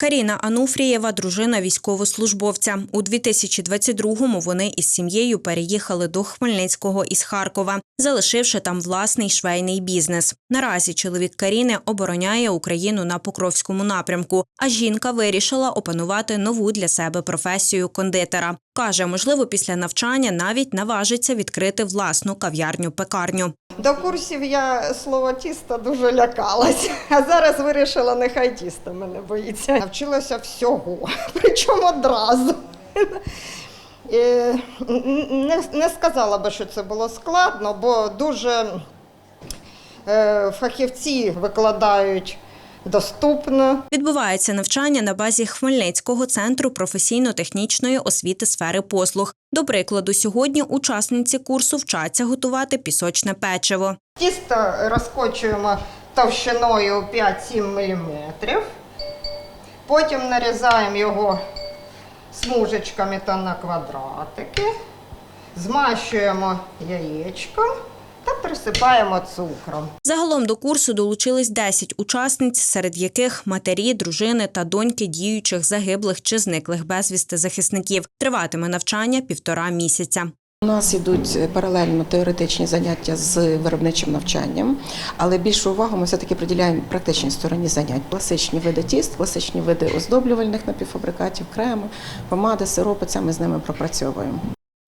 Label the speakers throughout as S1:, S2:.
S1: Каріна Ануфрієва – дружина військовослужбовця. У 2022-му вони із сім'єю переїхали до Хмельницького із Харкова, залишивши там власний швейний бізнес. Наразі чоловік Каріни обороняє Україну на Покровському напрямку, а жінка вирішила опанувати нову для себе професію кондитера. Каже, можливо, після навчання навіть наважиться відкрити власну кав'ярню-пекарню.
S2: До курсів я слово тіста дуже лякалась, а зараз вирішила, нехай тіста мене боїться. Навчилася всього, причому одразу. Е, Не, не сказала би, що це було складно, бо дуже е, фахівці викладають доступно.
S1: Відбувається навчання на базі Хмельницького центру професійно-технічної освіти сфери послуг. До прикладу, сьогодні учасниці курсу вчаться готувати пісочне печиво.
S2: Тісто розкочуємо товщиною 5-7 мм. Потім нарізаємо його смужечками та на квадратики, змащуємо яєчком присипаємо цукром.
S1: Загалом до курсу долучились 10 учасниць, серед яких матері, дружини та доньки діючих загиблих чи зниклих безвісти захисників. Триватиме навчання півтора місяця.
S3: У нас ідуть паралельно теоретичні заняття з виробничим навчанням, але більшу увагу ми все-таки приділяємо практичній стороні занять. Класичні види тіст, класичні види оздоблювальних напівфабрикатів, креми, помади, сиропи. Це ми з ними пропрацьовуємо.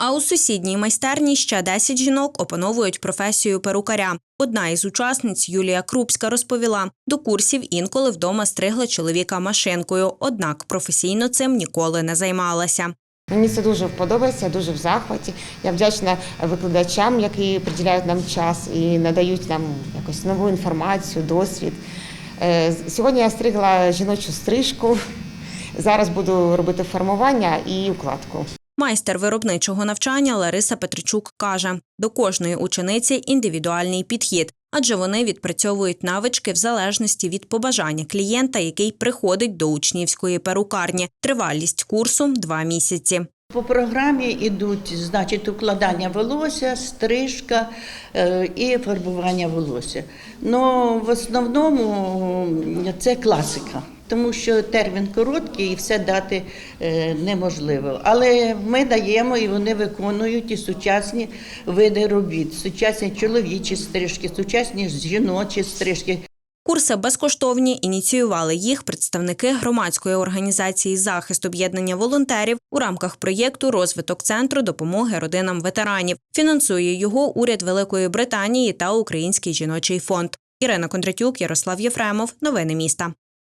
S1: А у сусідній майстерні ще 10 жінок опановують професію перукаря. Одна із учасниць Юлія Крупська розповіла, до курсів інколи вдома стригла чоловіка машинкою, однак професійно цим ніколи не займалася.
S4: Мені це дуже подобається, дуже в захваті. Я вдячна викладачам, які приділяють нам час і надають нам якусь нову інформацію, досвід. Е, Сьогодні я стригла жіночу стрижку. Зараз буду робити формування і укладку.
S1: Майстер виробничого навчання Лариса Петричук каже, до кожної учениці індивідуальний підхід, адже вони відпрацьовують навички в залежності від побажання клієнта, який приходить до учнівської перукарні. Тривалість курсу два місяці.
S5: По програмі йдуть значить укладання волосся, стрижка е, і фарбування волосся. Ну в основному це класика, тому що термін короткий і все дати е, неможливо. Але ми даємо і вони виконують і сучасні види робіт, сучасні чоловічі стрижки, сучасні жіночі стрижки.
S1: Курси безкоштовні ініціювали їх представники громадської організації захист об'єднання волонтерів у рамках проєкту Розвиток центру допомоги родинам ветеранів. Фінансує його уряд Великої Британії та Український жіночий фонд. Ірина Кондратюк, Ярослав Єфремов. Новини міста.